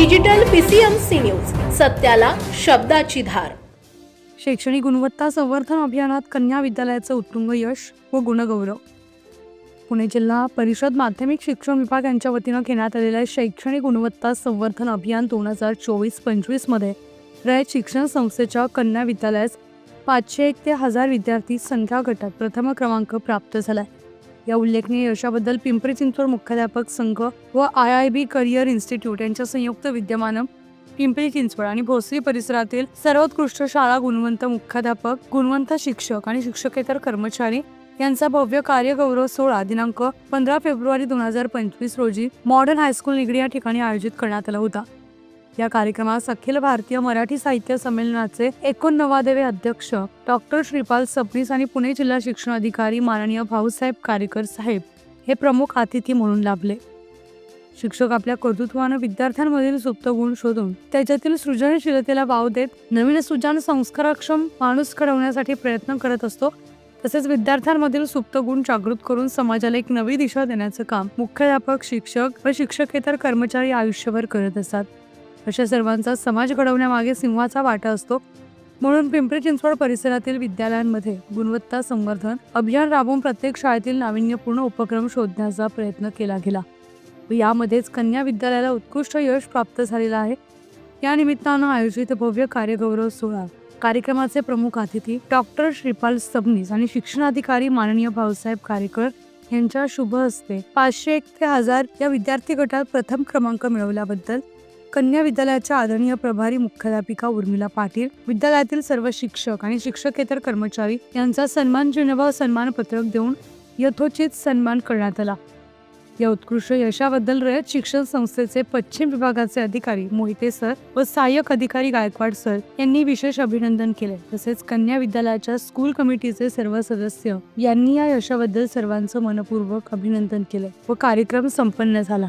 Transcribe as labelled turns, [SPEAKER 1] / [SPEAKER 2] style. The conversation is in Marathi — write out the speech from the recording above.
[SPEAKER 1] डिजिटल पीसीएमसी न्यूज सत्याला शब्दाची धार.
[SPEAKER 2] शैक्षणिक गुणवत्ता संवर्धन अभियानात कन्या विद्यालयाचं उत्तुंग यश व गुणगौरव. पुणे जिल्हा परिषद माध्यमिक शिक्षण विभाग यांच्या वतीनं घेण्यात आलेल्या शैक्षणिक गुणवत्ता संवर्धन अभियान दोन हजार चोवीस पंचवीसमध्ये रयत शिक्षण संस्थेच्या कन्या विद्यालयास पाचशे एक ते हजार विद्यार्थी संख्या गटात प्रथम क्रमांक प्राप्त झाला आहे या उल्लेखनीय यशाबद्दल पिंपरी चिंचवड मुख्याध्यापक संघ व I I B career institute यांच्या संयुक्त विद्यमानं पिंपरी चिंचवड आणि भोसरी परिसरातील सर्वोत्कृष्ट शाळा गुणवंत मुख्याध्यापक गुणवंत शिक्षक आणि शिक्षकेतर कर्मचारी यांचा भव्य कार्यगौरव सोहळा दिनांक पंधरा फेब्रुवारी दोन हजार पंचवीस रोजी मॉडर्न हायस्कूल निगडी या ठिकाणी आयोजित करण्यात आला होता. या कार्यक्रमास अखिल भारतीय मराठी साहित्य संमेलनाचे एकोणनव्वदावे अध्यक्ष डॉक्टर श्रीपाल सबनीस आणि पुणे जिल्हा शिक्षण अधिकारी माननीय भाऊसाहेब कारेकर साहेब हे प्रमुख अतिथी म्हणून लाभले. शिक्षक आपल्या कर्तृत्वानं विद्यार्थ्यांमधील सुप्त गुण शोधून त्याच्यातील सृजनशीलतेला वाव देत नवीन सुजान संस्कारक्षम माणूस घडवण्यासाठी प्रयत्न करत असतो तसेच विद्यार्थ्यांमधील सुप्त गुण जागृत करून समाजाला एक नवी दिशा देण्याचं काम मुख्याध्यापक शिक्षक व शिक्षकेतर कर्मचारी आयुष्यभर करत असतात. अशा सर्वांचा समाज घडवण्यामागे सिंहाचा वाटा असतो. म्हणून पिंपरी चिंचवड परिसरातील विद्यालयांमध्ये गुणवत्ता संवर्धन अभियान राबवून प्रत्येक शाळेतील नाविन्यपूर्ण उपक्रम शोधण्याचा प्रयत्न केला गेला. यामध्येच कन्या विद्यालयाला उत्कृष्ट यश प्राप्त झालेलं आहे. या निमित्तानं आयोजित भव्य कार्यगौरव सोहळा कार्यक्रमाचे प्रमुख अतिथी डॉक्टर श्रीपाल सबनीस आणि शिक्षणाधिकारी माननीय भाऊसाहेब कारेकर यांच्या शुभ हस्ते पाचशे एक ते हजार या विद्यार्थी गटात प्रथम क्रमांक मिळवल्याबद्दल कन्या विद्यालयाच्या आदरणीय प्रभारी मुख्याध्यापिका उर्मिला पाटील विद्यालयातील सर्व शिक्षक आणि शिक्षकेतर कर्मचारी यांचा सन्मान चिन्ह व सन्मानपत्रक देऊन यथोचित सन्मान करण्यात आला. या उत्कृष्ट यशाबद्दल रयत शिक्षण संस्थेचे पश्चिम विभागाचे अधिकारी मोहिते सर व सहाय्यक अधिकारी गायकवाड सर यांनी विशेष अभिनंदन केले. तसेच कन्या विद्यालयाच्या स्कूल कमिटीचे सर्व सदस्य यांनी या यशाबद्दल सर्वांचं मनपूर्वक अभिनंदन केले व कार्यक्रम संपन्न झाला.